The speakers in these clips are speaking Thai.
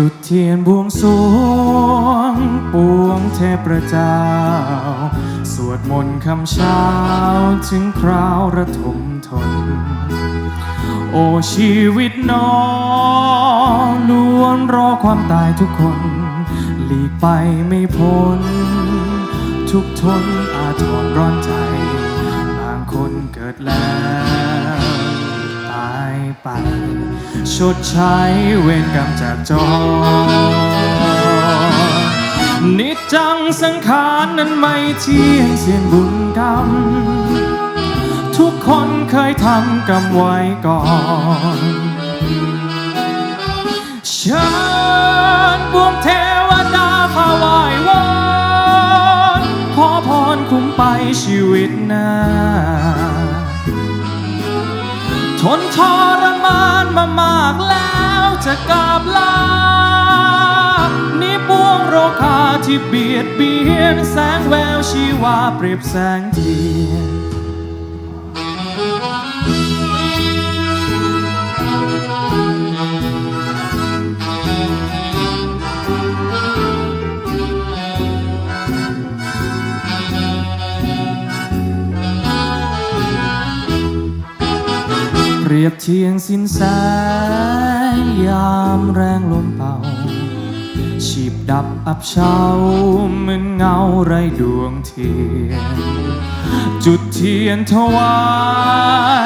จุดเทียนบวงสรวงปวงเทพเจ้า สวดมนต์คำเช้าถึงคราวระทมทน โอ้ชีวิตน้องล้วนรอความตายทุกคน หลีกไปไม่พ้น ทุกทนอาทรร้อนใจ บางคนเกิดแล้ว ไป ชดใช้เวรกรรมจากจอนิจจังสังขารนั้นไม่เที่ยงเสียนบุญกรรม ทุกคนเคยทำกรรมไว้ก่อนเชิญบวงเทวดาพาไหววอนขอพรคุ้มไปชีวิตหน้า นทรมานมามากแล้วจะกราบลานี่ปวงโรคาที่เบียดเบียนแสงแววชีวาเปรียบแสงเทียน เรียบเทียงสินแสงยามแรงลมเป่าชีบดับอับเฉาเหมือนเงาไรดวงเทียน จุดเทียนถวา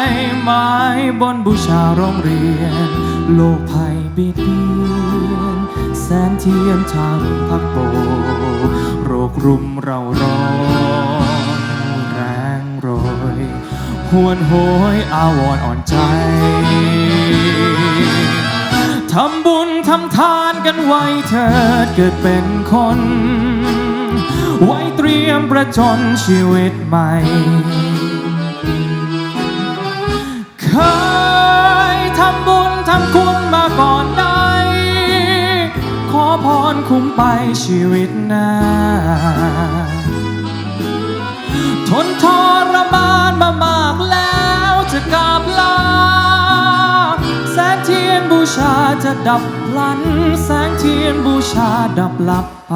ยไม้บนบูชาโรงเรียน โลกภัยเบียดเบียน แสนเทียนทางพักโบโรครุมเราร้อน หวนโหยอาวรอ่อนใจ ทำบุญทำทานกันไว้เถิดเกิดเป็นคน ไว้เตรียมประจนชีวิตใหม่เคยทำบุญทำคุณมาก่อนใดขอพรคุ้มไปชีวิตหน้า ชาจะดับพลัน แสงเทียนบูชาดับลับไป